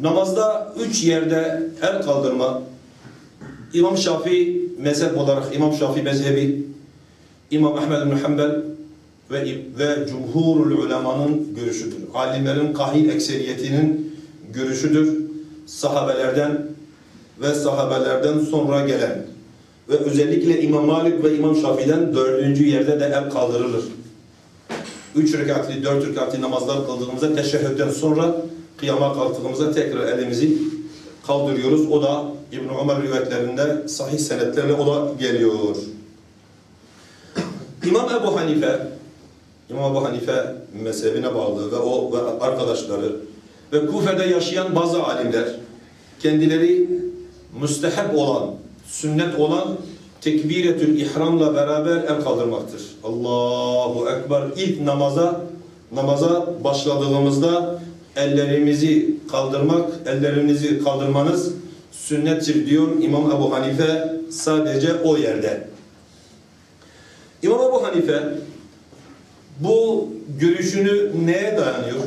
Namazda üç yerde el kaldırma, İmam Şafii mezhep olarak İmam Şafii mezhebi, İmam Ahmed bin Hanbel ve, ve cumhurul ulemanın görüşüdür. Alimlerin kahil ekseriyetinin görüşüdür. Sahabelerden ve sahabelerden sonra gelen ve özellikle İmam Malik ve İmam Şafii'den dördüncü yerde de el kaldırılır. Üç rekatli, dört rekatli namazlar kıldığımızda teşehhütten sonra kıyama kalktığımızda tekrar elimizi kaldırıyoruz. O da İbn Ömer rivayetlerinde sahih senetlerle o da geliyor. İmam Ebu Hanife İmam Ebu Hanife mezhebine bağlı ve o ve arkadaşları ve Kufe'de yaşayan bazı alimler kendileri müstehep olan, sünnet olan tekbiretül ihramla beraber el kaldırmaktır. Allahu Ekber ilk namaza namaza başladığımızda ellerimizi kaldırmak, ellerinizi kaldırmanız sünnettir diyor İmam Ebu Hanife sadece o yerde. İmam Ebu Hanife bu görüşünü neye dayanıyor?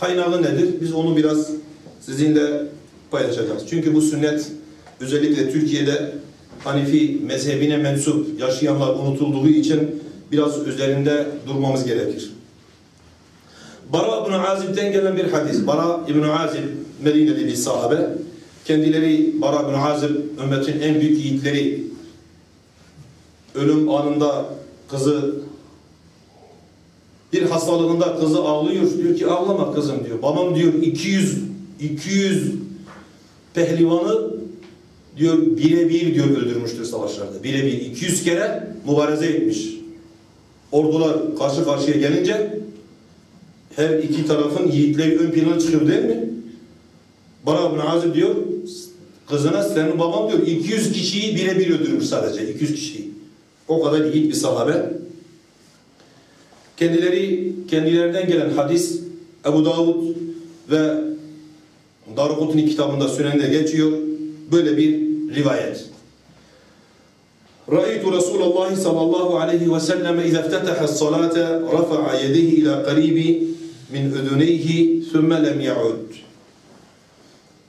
Kaynağı nedir? Biz onu biraz sizinle paylaşacağız. Çünkü bu sünnet özellikle Türkiye'de Hanifi mezhebine mensup yaşayanlar unutulduğu için biraz üzerinde durmamız gerekir. Bara İbn Azib'den gelen bir hadis. Bara İbn Azib Medine'li bir sahabe. Kendileri Bara İbn Azib ümmetin en büyük yiğitleri ölüm anında kızı bir hastalığında kızı ağlıyor. Diyor ki ağlama kızım diyor. Babam diyor 200 200 pehlivanı diyor birebir diyor öldürmüştür savaşlarda. Birebir 200 kere mübareze etmiş. Ordular karşı karşıya gelince her iki tarafın yiğitleri ön plana çıkıyor değil mi? Bara bin Azib diyor kızına senin baban diyor 200 kişiyi birebir öldürmüş sadece 200 kişiyi. O kadar yiğit bir sahabe. Kendileri kendilerinden gelen hadis Ebu Davud ve Darukutni kitabında Sünen'de geçiyor. Böyle bir rivayet. رأيت رسول الله صلى الله عليه وسلم إذا افتتح الصلاة رفع يديه إلى قريب min udunihi sümme lem yaud.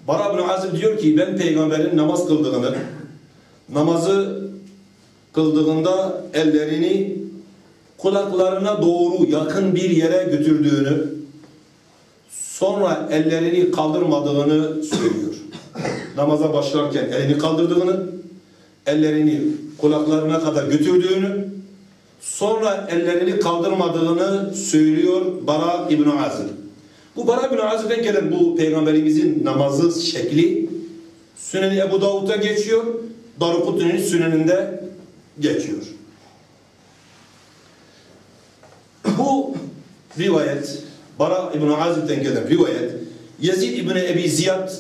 Bara bin Azim diyor ki ben peygamberin namaz kıldığını, namazı kıldığında ellerini kulaklarına doğru yakın bir yere götürdüğünü, sonra ellerini kaldırmadığını söylüyor. Namaza başlarken elini kaldırdığını, ellerini kulaklarına kadar götürdüğünü, sonra ellerini kaldırmadığını söylüyor Bara İbn Azib. Bu Bara İbn Azib'den gelen bu peygamberimizin namazı şekli Sünen-i Ebu Davud'da geçiyor. Darukutni'nin Sünen'inde geçiyor. Bu rivayet Bara İbn Azib'den gelen rivayet Yezid İbni Ebi Ziyad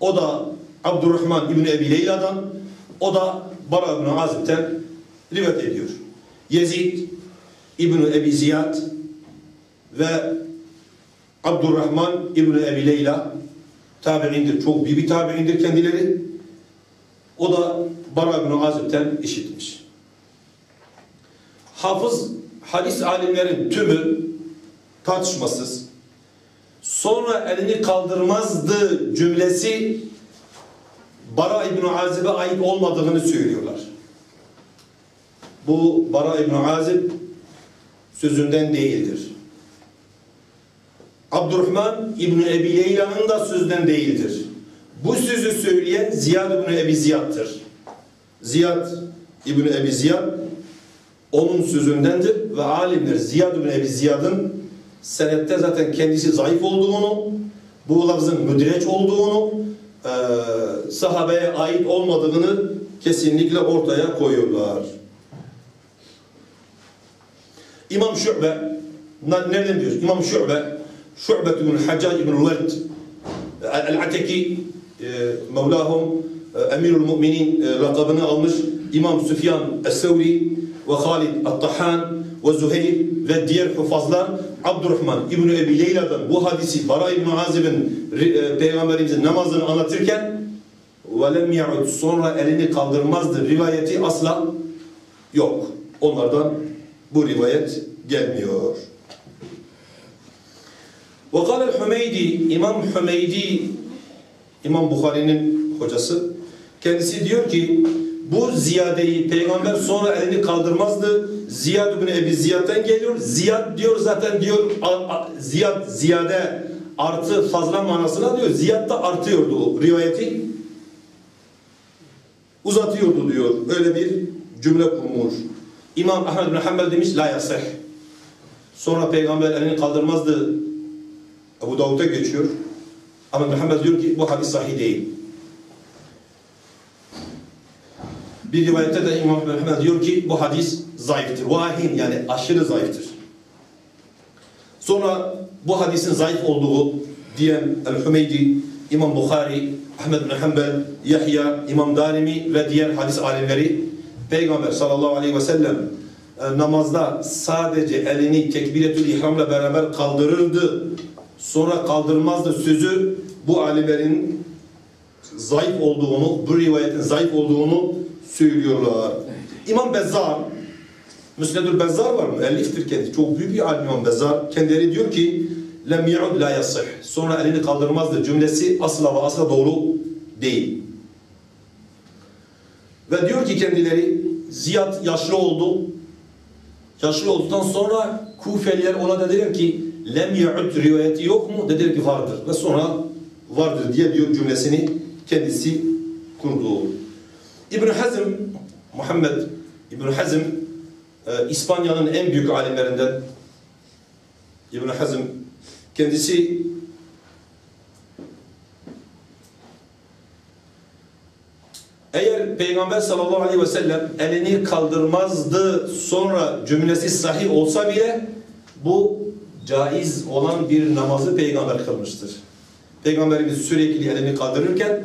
o da Abdurrahman İbni Ebi Leyla'dan o da Bara İbn Azib'den rivayet ediyor. Yezid İbni Ebi Ziyad ve Abdurrahman İbni Ebi Leyla tabi'indir. Çok büyük bir tabi'indir kendileri. O da Bara İbn Azib'den işitmiş. Hafız hadis alimlerin tümü tartışmasız sonra elini kaldırmazdı cümlesi Bara İbn Azib'e ait olmadığını söylüyorlar. Bu Bara İbn Azib sözünden değildir. Abdurrahman İbn Ebi Leyla'nın da sözünden değildir. Bu sözü söyleyen Ziyad İbn Ebi Ziyad'tır. Ziyad İbn Ebi Ziyad onun sözündendir ve alimler Ziyad ibn Ebi Ziyad'ın senette zaten kendisi zayıf olduğunu, bu lafzın müdreç olduğunu, sahabeye ait olmadığını kesinlikle ortaya koyuyorlar. İmam Şü'be nereden diyoruz? İmam Şü'be Şü'be bin Hacac bin Verd El-Ateki e, Mevlahum e, Emirül Müminin e, lakabını almış İmam Süfyan Es-Sevri ve Halid At-Tahan ve Züheyr ve diğer hufazlar Abdurrahman İbn Ebi Leyla'dan bu hadisi Bara İbn Azib'in Peygamberimizin namazını anlatırken velem ya'ud sonra elini kaldırmazdı rivayeti asla yok. Onlardan bu rivayet gelmiyor. Ve kâlel Hümeydi, İmam Hümeydi, İmam Bukhari'nin hocası, kendisi diyor ki, bu ziyadeyi peygamber sonra elini kaldırmazdı. Ziyad bin Ebi Ziyad'dan geliyor. Ziyad diyor zaten diyor, Ziyad, ziyade artı fazla manasına diyor. Ziyad da artıyordu o rivayeti. Uzatıyordu diyor. Öyle bir cümle kurmuş. İmam Ahmed bin Hanbel demiş la yasih. Sonra peygamber elini kaldırmazdı. Ebu Davud'a geçiyor. Ahmed bin Hanbel diyor ki bu hadis sahih değil. Bir rivayette de İmam bin Hanbel diyor ki bu hadis zayıftır. Vahin yani aşırı zayıftır. Sonra bu hadisin zayıf olduğu diyen El-Hümeydi, İmam Bukhari, Ahmed bin Hanbel, Yahya, İmam Darimi ve diğer hadis alimleri Peygamber sallallahu aleyhi ve sellem e, namazda sadece elini tekbiretül ihramla beraber kaldırırdı. Sonra kaldırmazdı sözü bu alimlerin zayıf olduğunu, bu rivayetin zayıf olduğunu söylüyorlar. İmam Bezzar, Müsnedül Bezzar var mı? Müelliftir kendi. Çok büyük bir alim İmam Bezzar. Kendileri diyor ki lem yu'd la yasih. Sonra elini kaldırmazdı cümlesi asla ve asla doğru değil. Ve diyor ki kendileri Ziyad yaşlı oldu. Yaşlı olduktan sonra Kufeliler ona dediler ki lem yu'd rivayeti yok mu? Dediler ki vardır. Ve sonra vardır diye diyor cümlesini kendisi kurdu. İbn Hazm Muhammed İbn Hazm e, İspanya'nın en büyük alimlerinden İbn Hazm kendisi eğer Peygamber sallallahu aleyhi ve sellem elini kaldırmazdı sonra cümlesi sahih olsa bile bu caiz olan bir namazı peygamber kılmıştır. Peygamberimiz sürekli elini kaldırırken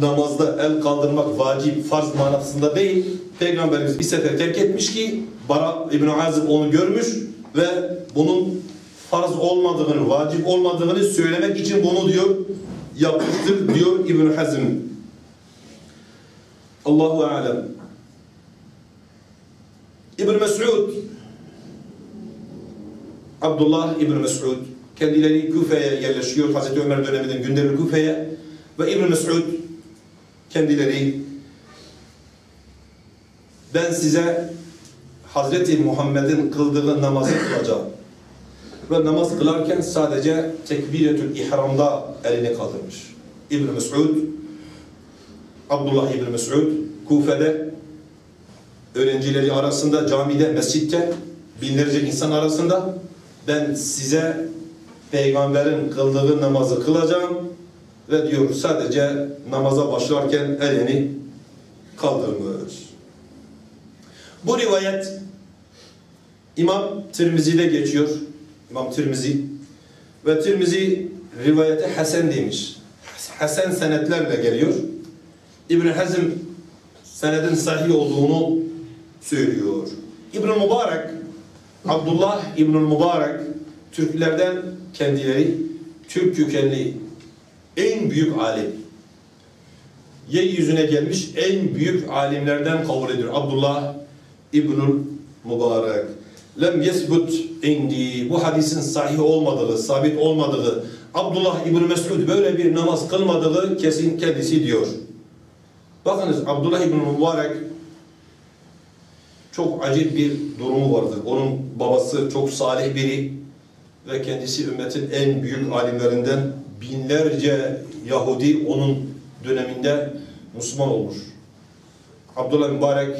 namazda el kaldırmak vacip, farz manasında değil. Peygamberimiz bir sefer terk etmiş ki Bara İbn Azib onu görmüş ve bunun farz olmadığını, vacip olmadığını söylemek için bunu diyor yapmıştır diyor İbn Hazm. Allahu alem. İbn Mes'ud Abdullah İbn Mes'ud kendileri Küfe'ye yerleşiyor Hazreti Ömer döneminden gönderir Küfe'ye ve İbn Mes'ud kendileri ben size Hazreti Muhammed'in kıldığı namazı kılacağım. Ve namaz kılarken sadece tekbiretül ihramda elini kaldırmış. İbn Mes'ud Abdullah İbn Mes'ud Kufe'de öğrencileri arasında, camide, mescitte binlerce insan arasında ben size peygamberin kıldığı namazı kılacağım ve diyor sadece namaza başlarken elini kaldırmış. Bu rivayet İmam Tirmizi'de geçiyor. İmam Tirmizi ve Tirmizi rivayete Hasan demiş. Hasan senetlerle geliyor. İbn Hazm senedin sahih olduğunu söylüyor. İbn Mübarek Abdullah İbn Mübarek Türklerden kendileri Türk kökenli en büyük alim. Yeryüzüne gelmiş en büyük alimlerden kabul ediyor. Abdullah İbnül Mübarek. Lem yesbut indi. Bu hadisin sahih olmadığı, sabit olmadığı, Abdullah İbn Mesud böyle bir namaz kılmadığı kesin kendisi diyor. Bakınız Abdullah İbn Mübarek çok acil bir durumu vardır. Onun babası çok salih biri ve kendisi ümmetin en büyük alimlerinden binlerce Yahudi onun döneminde Müslüman olmuş. Abdullah Mübarek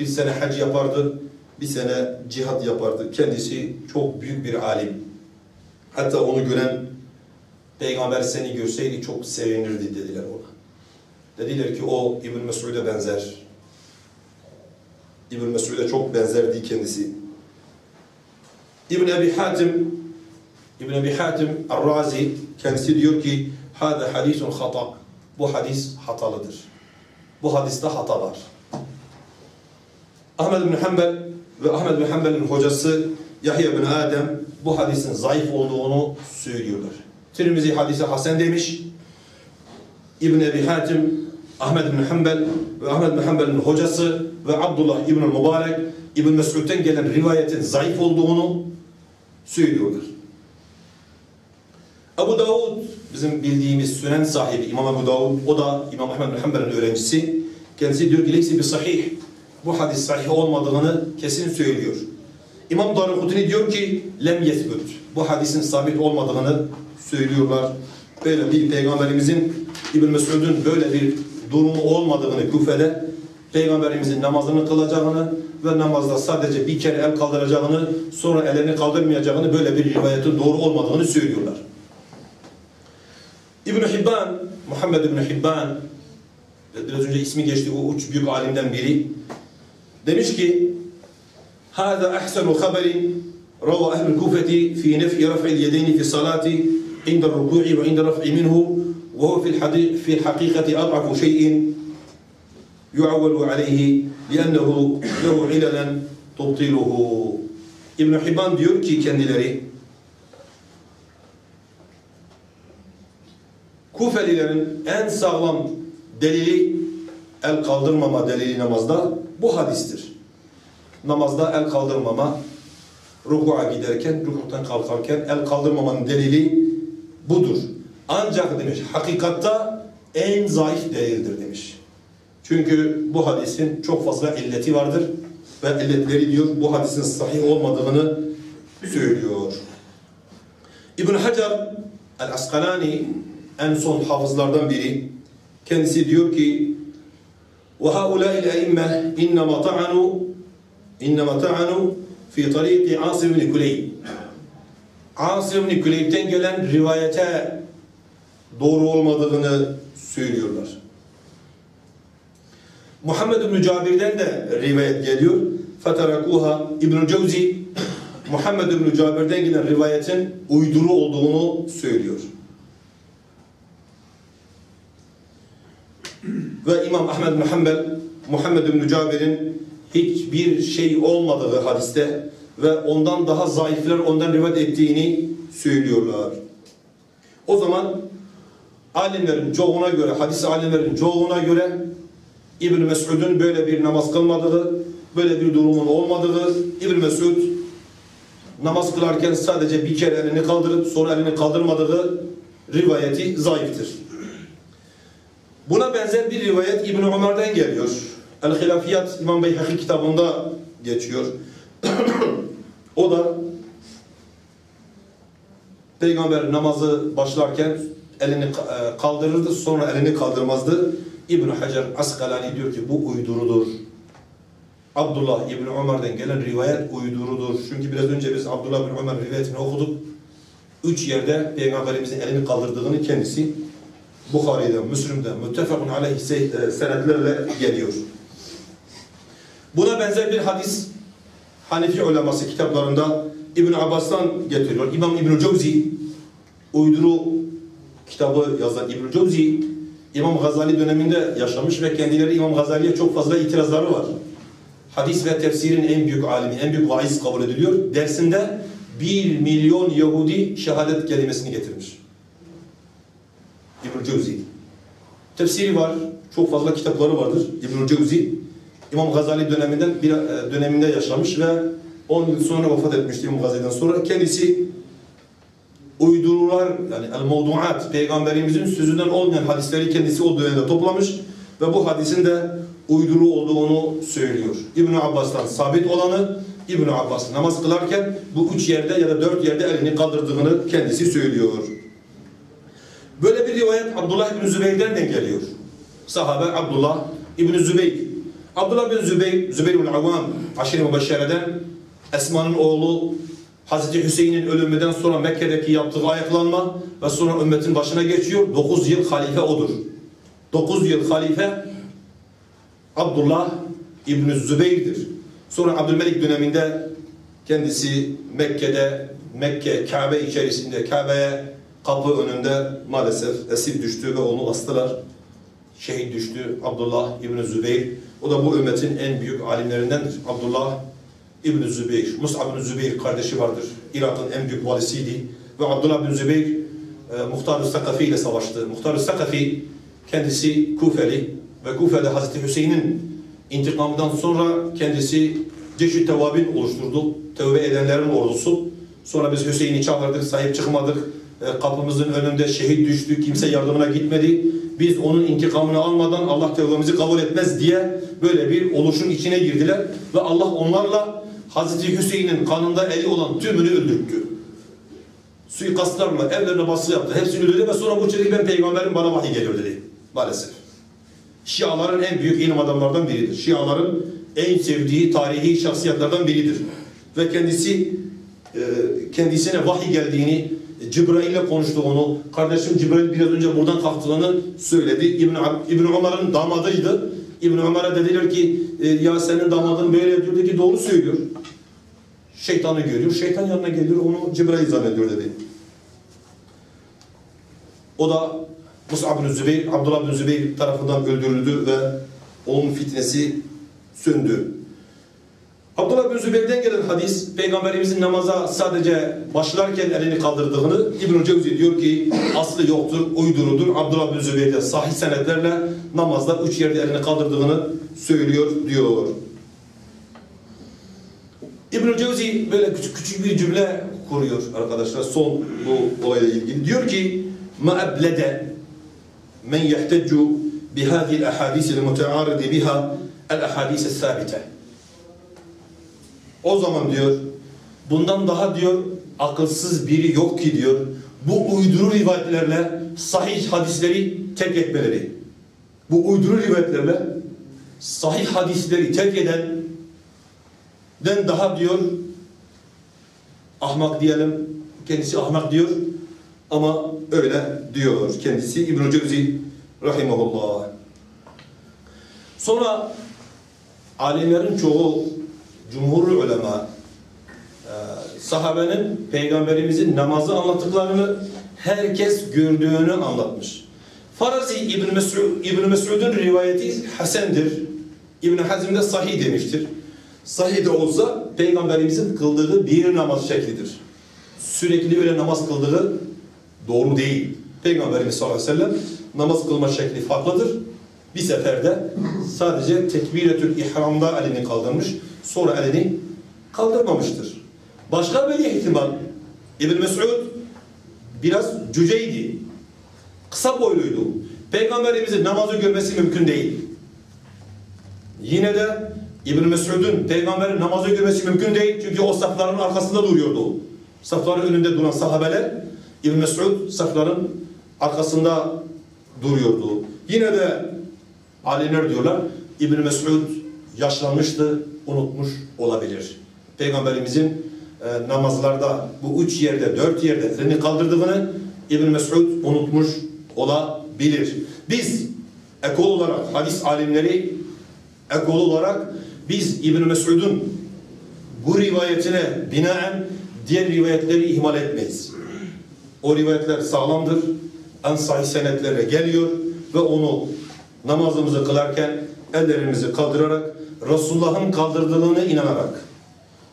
bir sene hac yapardı, bir sene cihat yapardı. Kendisi çok büyük bir alim. Hatta onu gören peygamber seni görseydi çok sevinirdi dediler. Dediler ki o İbn Mesud'e benzer. İbn Mesud'e çok benzerdi kendisi. İbn Ebi Hatim İbn Ebi Hatim Ar-Razi kendisi diyor ki hada hadisun hata. Bu hadis hatalıdır. Bu hadiste hata var. Ahmed bin Hanbel ve Ahmed bin Hanbel'in hocası Yahya bin Adem bu hadisin zayıf olduğunu söylüyorlar. Tirmizi hadise Hasan demiş. İbn Ebi Hatim, Ahmed bin Hanbel ve Ahmed bin Hanbel'in hocası ve Abdullah İbn Mübarek İbn Mesud'den gelen rivayetin zayıf olduğunu söylüyorlar. Abu Davud bizim bildiğimiz sünen sahibi İmam Ebu Davud, o da İmam Ahmed bin Hanbel'in öğrencisi. Kendisi diyor ki leysi bir sahih. Bu hadis sahih olmadığını kesin söylüyor. İmam Darukutni diyor ki lem yethbut. Bu hadisin sabit olmadığını söylüyorlar. Böyle bir peygamberimizin İbn Mesud'un böyle bir durumu olmadığını Küfe'de peygamberimizin namazını kılacağını ve namazda sadece bir kere el kaldıracağını sonra elini kaldırmayacağını böyle bir rivayetin doğru olmadığını söylüyorlar. İbn Hibban, Muhammed İbn Hibban biraz önce ismi geçti o üç büyük alimden biri demiş ki هذا أحسن خبر روى أهل الكوفة في نفي رفع اليدين في الصلاة عند الركوع وعند رفع منه وهو في الحديث في الحقيقة أضعف شيء يعول عليه لأنه له عللا تبطله İbn Hibban diyor ki kendileri Kufelilerin en sağlam delili el kaldırmama delili namazda bu hadistir. Namazda el kaldırmama ruku'a giderken, rukuktan kalkarken el kaldırmamanın delili budur. Ancak demiş hakikatta en zayıf değildir demiş. Çünkü bu hadisin çok fazla illeti vardır ve illetleri diyor bu hadisin sahih olmadığını söylüyor. İbn Hacer el-Asqalani en son hafızlardan biri kendisi diyor ki وَهَؤُلَاءِ الْاَئِمَّةِ اِنَّمَا طَعَنُوا اِنَّمَا طَعَنُوا fi طَرِيقِ Asim ibn Kuleyb Asim ibn Kuleyb'den gelen rivayete doğru olmadığını söylüyorlar. Muhammed ibn Cabir'den de rivayet geliyor. Fatarakuha İbn Cevzi Muhammed ibn Cabir'den gelen rivayetin uyduru olduğunu söylüyor. Ve İmam Ahmed Hanbel Muhammed ibn Cabir'in hiçbir şey olmadığı hadiste ve ondan daha zayıflar ondan rivayet ettiğini söylüyorlar. O zaman alimlerin çoğuna göre, hadis alimlerin çoğuna göre İbn Mesud'un böyle bir namaz kılmadığı, böyle bir durumun olmadığı, İbn Mesud namaz kılarken sadece bir kere elini kaldırıp sonra elini kaldırmadığı rivayeti zayıftır. Buna benzer bir rivayet İbn Ömer'den geliyor. El-Hilafiyat İmam Beyhaki kitabında geçiyor. o da Peygamber namazı başlarken elini e, kaldırırdı, sonra elini kaldırmazdı. İbn Hacer Askalani diyor ki bu uydurudur. Abdullah İbn Ömer'den gelen rivayet uydurudur. Çünkü biraz önce biz Abdullah İbn Ömer rivayetini okuduk. Üç yerde Peygamberimizin elini kaldırdığını kendisi Bukhari'den, Müslim'den, müttefakun aleyhi e, senetlerle geliyor. Buna benzer bir hadis Hanefi uleması kitaplarında İbn Abbas'tan getiriyor. İmam İbn Cevzi uyduru kitabı yazan İbn Cevzi İmam Gazali döneminde yaşamış ve kendileri İmam Gazali'ye çok fazla itirazları var. Hadis ve tefsirin en büyük alimi, en büyük vaiz kabul ediliyor. Dersinde bir milyon Yahudi şehadet kelimesini getirmiş. İbn Cevzi. Tefsiri var, çok fazla kitapları vardır İbn Cevzi. İmam Gazali döneminden bir e, döneminde yaşamış ve 10 yıl sonra vefat etmişti İmam Gazali'den sonra. Kendisi uydurular yani el-mevduat peygamberimizin sözünden olmayan hadisleri kendisi o dönemde toplamış ve bu hadisin de uyduru olduğunu söylüyor. İbn Abbas'tan sabit olanı İbn Abbas namaz kılarken bu üç yerde ya da dört yerde elini kaldırdığını kendisi söylüyor. Böyle bir rivayet Abdullah İbn Zübeyir'den de geliyor. Sahabe Abdullah İbn Zübeyir. Abdullah bin Zübeyir, Zübeyir bin Avam, aşire mübeşşereden Esma'nın oğlu Hazreti Hüseyin'in ölümünden sonra Mekke'deki yaptığı ayaklanma ve sonra ümmetin başına geçiyor. 9 yıl halife odur. 9 yıl halife Abdullah İbn Zübeyir'dir. Sonra Abdülmelik döneminde kendisi Mekke'de, Mekke, Kabe içerisinde, Kabe'ye kapı önünde maalesef esir düştü ve onu astılar. Şehit düştü Abdullah İbn Zübeyir. O da bu ümmetin en büyük alimlerindendir. Abdullah İbn Zübeyir, Mus'ab bin Zübeyir kardeşi vardır. Irak'ın en büyük valisiydi. Ve Abdullah bin Zübeyir e, Muhtar-ı Sakafi ile savaştı. Muhtar-ı Sakafi kendisi Kufeli ve Kufe'de Hazreti Hüseyin'in intikamından sonra kendisi Ceşü Tevabin oluşturdu. Tevbe edenlerin ordusu. Sonra biz Hüseyin'i çağırdık, sahip çıkmadık. e, kapımızın önünde şehit düştü, kimse yardımına gitmedi. Biz onun intikamını almadan Allah tevbemizi kabul etmez diye böyle bir oluşun içine girdiler ve Allah onlarla Hazreti Hüseyin'in kanında eli olan tümünü öldürttü. Suikastlarla evlerine baskı yaptı. Hepsini öldürdü ve sonra bu çocuk ben peygamberim bana vahiy geliyor dedi. Maalesef. Şiaların en büyük ilim adamlardan biridir. Şiaların en sevdiği tarihi şahsiyetlerden biridir. Ve kendisi e, kendisine vahiy geldiğini, Cibrail'le konuştuğunu, kardeşim Cibrail biraz önce buradan kalktığını söyledi. İbn, İbn Ömer'in damadıydı. İbn Ömer'e dediler ki e, ya senin damadın böyle diyor dedi doğru söylüyor. Şeytanı görüyor. Şeytan yanına geliyor onu Cibrail zannediyor dedi. O da Mus'ab bin Zübeyir, Abdullah bin Zübeyir tarafından öldürüldü ve onun fitnesi söndü. Abdullah bin Zübeyir'den gelen hadis, Peygamberimizin namaza sadece başlarken elini kaldırdığını İbn-i diyor ki aslı yoktur, uydurudur. Abdullah bin Zübeyir'de sahih senetlerle namazda üç yerde elini kaldırdığını söylüyor diyor. İbn-i Cevzi böyle küçük küçük bir cümle kuruyor arkadaşlar son bu olayla ilgili. Diyor ki men yehteccu bihâzil ahadîsil mute'aridi biha el ahadîs sabite. O zaman diyor bundan daha diyor akılsız biri yok ki diyor bu uyduru rivayetlerle sahih hadisleri terk etmeleri. Bu uyduru rivayetlerle sahih hadisleri terk eden den daha diyor ahmak diyelim kendisi ahmak diyor ama öyle diyor kendisi. İbn-i Cevzi rahimahullah. Sonra alimlerin çoğu cumhur ulema e, sahabenin peygamberimizin namazı anlattıklarını herkes gördüğünü anlatmış Farazi İbn Mesud İbn Mesud'un rivayeti hasendir İbn Hazm de sahih demiştir Sahih de olsa peygamberimizin kıldığı bir namaz şeklidir. Sürekli öyle namaz kıldığı doğru değil. Peygamberimiz sallallahu aleyhi ve sellem namaz kılma şekli farklıdır. Bir seferde sadece tekbiretül ihramda elini kaldırmış, sonra elini kaldırmamıştır. Başka bir ihtimal İbn Mesud biraz cüceydi. Kısa boyluydu. Peygamberimizin namazı görmesi mümkün değil. Yine de İbn Mesud'un peygamberin namazı görmesi mümkün değil. Çünkü o safların arkasında duruyordu. Safların önünde duran sahabeler İbn Mesud safların arkasında duruyordu. Yine de alimler diyorlar İbn Mesud yaşlanmıştı, unutmuş olabilir. Peygamberimizin e, namazlarda bu üç yerde, dört yerde elini kaldırdığını İbn Mesud unutmuş olabilir. Biz ekol olarak hadis alimleri ekol olarak biz İbn Mesud'un bu rivayetine binaen diğer rivayetleri ihmal etmeyiz. O rivayetler sağlamdır. En sahih senetlere geliyor ve onu namazımızı kılarken ellerimizi kaldırarak Resulullah'ın kaldırdığını inanarak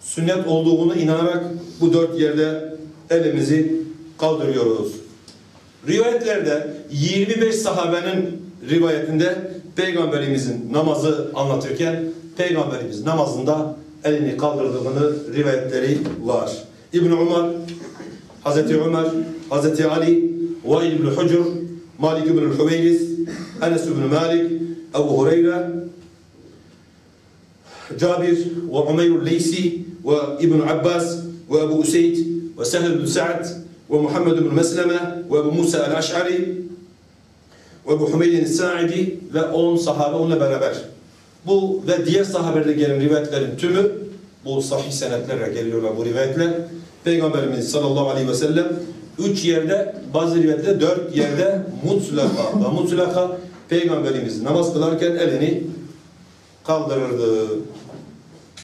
sünnet olduğunu inanarak bu dört yerde elimizi kaldırıyoruz. Rivayetlerde 25 sahabenin rivayetinde Peygamberimizin namazı anlatırken Peygamberimiz namazında elini kaldırdığını rivayetleri var. İbn Umar, Hazreti Ömer, Hazreti Ali, Vail ibn Hucur, Malik ibn Hüveyris, Enes ibn Malik, Ebu Hureyre, Cabir ve Umeyr Leysi ve İbn Abbas ve Ebu Useyd ve Sehl ibn Sa'd Muhammed ibn Mesleme ve Ebu Musa el-Aş'ari ve Ebu Hümeydin Sa'idi ve on sahabe onunla beraber. Bu ve diğer sahabelerde gelen rivayetlerin tümü bu sahih senetlerle geliyorlar bu rivayetler. Peygamberimiz sallallahu aleyhi ve sellem üç yerde bazı rivayetlerde dört yerde mutlaka ve mutlaka Peygamberimiz namaz kılarken elini kaldırırdı.